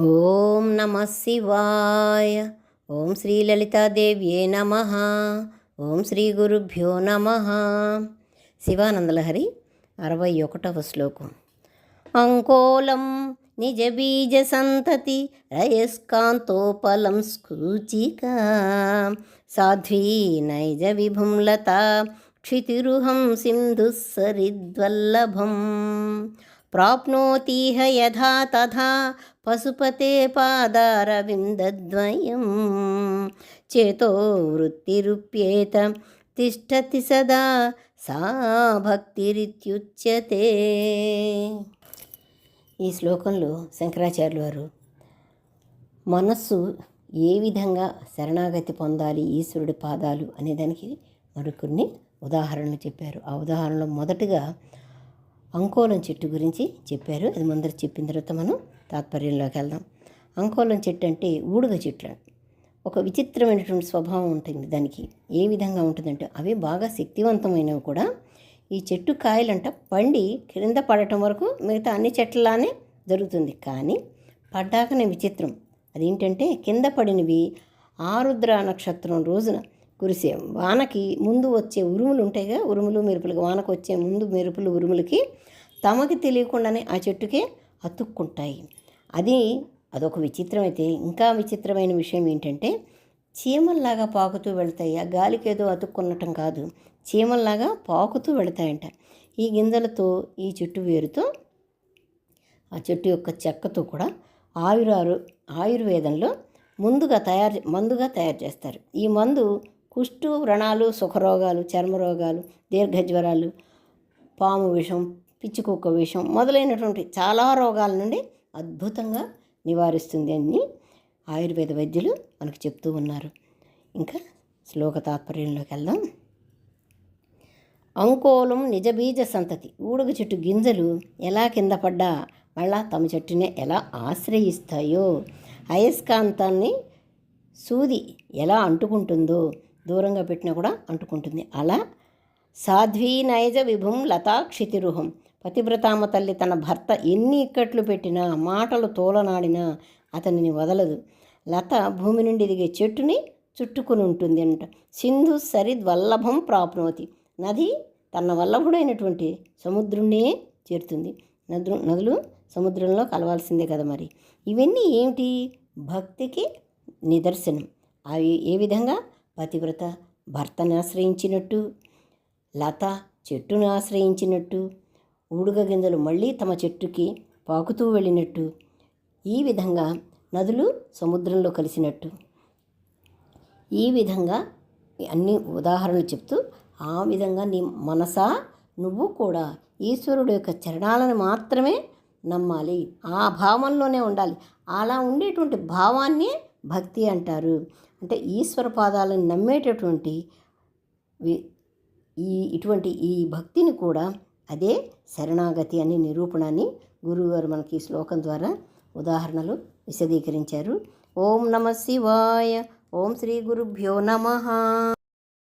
ఓం నమ శివాయ. ఓం శ్రీ లలితాదేవ్యే నమ. ఓం శ్రీ గురుభ్యో నమ. శివానందలహరి అరవై ఒకటవ శ్లోకం. అంకోలం నిజ బీజ సంతతి రయస్కాంతోపలం సూచిక సాధ్వీ నైజ విభుం లత క్షితిరుహం సింధు సరిద్వల్లభం. ప్రాప్నోతిహ యథా తథా పశుపతే పాదారవిందద్వయం. చేతో వృత్తిరుప్యేత తిష్టతి సదా సా భక్తిరిత్యుచ్యతే ఈ శ్లోకంలో శంకరాచార్యులు వారు మనస్సు ఏ విధంగా శరణాగతి పొందాలి ఈశ్వరుడి పాదాలు? అనేదానికి మరికొన్ని ఉదాహరణలు చెప్పారు. ఆ ఉదాహరణలో మొదటగా అంకోలం చెట్టు గురించి చెప్పారు. అది ముందర చెప్పిన తర్వాత మనం తాత్పర్యంలోకి వెళ్దాం. అంకోలం చెట్టు అంటే ఊడుగ చెట్లు ఒక విచిత్రమైనటువంటి స్వభావం ఉంటుంది దానికి. ఏ విధంగా ఉంటుందంటే అవి బాగా శక్తివంతమైనవి కూడా. ఈ చెట్టు కాయలంట పండి క్రింద పడటం వరకు మిగతా అన్ని చెట్లలానే జరుగుతుంది. కానీ పడ్డాకనే విచిత్రం. అదేంటంటే కింద పడినవి ఆరుద్ర నక్షత్రం రోజున కురిసే. వానకి ముందు వచ్చే ఉరుములు ఉంటాయిగా ఉరుములు మెరుపులు వానకు వచ్చే ముందు మెరుపులు ఉరుములకి తమకి తెలియకుండానే ఆ చెట్టుకే అతుక్కుంటాయి. అది అదొక విచిత్రం అయితే. ఇంకా విచిత్రమైన విషయం ఏంటంటే చీమల్లాగా పాకుతూ వెళ్తాయి. ఆ గాలికి ఏదో అతుక్కున్నటం కాదు. చీమల్లాగా పాకుతూ వెళతాయంట. ఈ గింజలతో ఈ చెట్టు వేరుతో ఆ చెట్టు యొక్క చెక్కతో కూడా ఆయురారు ఆయుర్వేదంలో ముందుగా తయారు మందుగా తయారు చేస్తారు. ఈ మందు కుష్టు వ్రణాలు సుఖరోగాలు చర్మరోగాలు దీర్ఘజ్వరాలు పాము విషం పిచ్చికుక్క విషం మొదలైనటువంటి చాలా రోగాల నుండి అద్భుతంగా నివారిస్తుంది అని ఆయుర్వేద వైద్యులు మనకు చెప్తూ ఉన్నారు. ఇంకా శ్లోక తాత్పర్యంలోకి వెళ్దాం. అంకోలం నిజబీజ సంతతి. ఊడుగు చెట్టు గింజలు ఎలా కింద పడ్డా మళ్ళా తమ చెట్టునే ఎలా ఆశ్రయిస్తాయో అయస్కాంతాన్ని సూది ఎలా అంటుకుంటుందో దూరంగా పెట్టినా కూడా అంటుకుంటుంది. అలా సాధ్వీ నైజ విభుం లతా క్షితిరుహం పతివ్రతామ తల్లి తన భర్త ఎన్ని ఇక్కట్లు పెట్టినా మాటలు తోలనాడినా అతనిని వదలదు. లత భూమి నుండి దిగే చెట్టుని చుట్టుకుని ఉంటుంది అంట. సింధు సరిద్వల్లభం ప్రాప్నోతి. నది తన వల్లభుడైనటువంటి సముద్రుణ్ణే చేరుతుంది. నదు నదులు సముద్రంలో కలవాల్సిందే కదా మరి. ఇవన్నీ ఏమిటి? భక్తికి నిదర్శనం. అవి ఏ విధంగా? పతివ్రత భర్తను ఆశ్రయించినట్టు లత చెట్టును ఆశ్రయించినట్టు ఊడుగ గింజలు మళ్ళీ తమ చెట్టుకి పాకుతూ వెళ్ళినట్టు ఈ విధంగా నదులు సముద్రంలో కలిసినట్టు. ఈ విధంగా అన్ని ఉదాహరణలు చెప్తూ ఆ విధంగా నీ మనసా నువ్వు కూడా ఈశ్వరుడు యొక్క చరణాలను మాత్రమే నమ్మాలి. ఆ భావంలోనే ఉండాలి. అలా ఉండేటువంటి భావాన్నే భక్తి అంటారు. అంటే ఈశ్వర పాదాలను నమ్మేటటువంటి ఈ ఇటువంటి ఈ భక్తిని కూడా అదే శరణాగతి అనే నిరూపణాన్ని గురువుగారు మనకి ఈ శ్లోకం ద్వారా ఉదాహరణలు విశదీకరించారు. ఓం నమ శివాయ. ఓం శ్రీ గురుభ్యో నమ.